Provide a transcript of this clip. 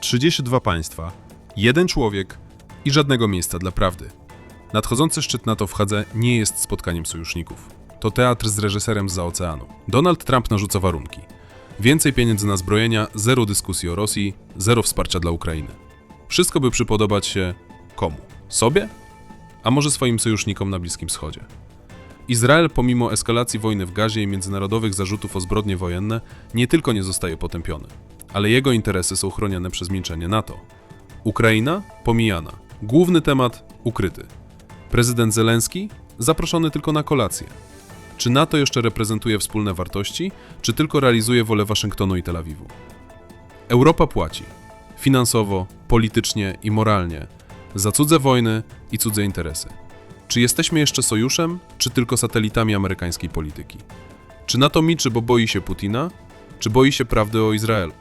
32 państwa, jeden człowiek i żadnego miejsca dla prawdy. Nadchodzący szczyt NATO w Hadze nie jest spotkaniem sojuszników. To teatr z reżyserem z oceanu. Donald Trump narzuca warunki. Więcej pieniędzy na zbrojenia, zero dyskusji o Rosji, zero wsparcia dla Ukrainy. Wszystko by przypodobać się komu? Sobie? A może swoim sojusznikom na Bliskim Wschodzie? Izrael, pomimo eskalacji wojny w Gazie i międzynarodowych zarzutów o zbrodnie wojenne, nie tylko nie zostaje potępiony, ale jego interesy są chronione przez milczenie NATO. Ukraina pomijana. Główny temat ukryty. Prezydent Zelenski zaproszony tylko na kolację. Czy NATO jeszcze reprezentuje wspólne wartości, czy tylko realizuje wolę Waszyngtonu i Tel Awiwu? Europa płaci finansowo, politycznie i moralnie za cudze wojny i cudze interesy. Czy jesteśmy jeszcze sojuszem, czy tylko satelitami amerykańskiej polityki? Czy NATO milczy, bo boi się Putina, czy boi się prawdy o Izraelu?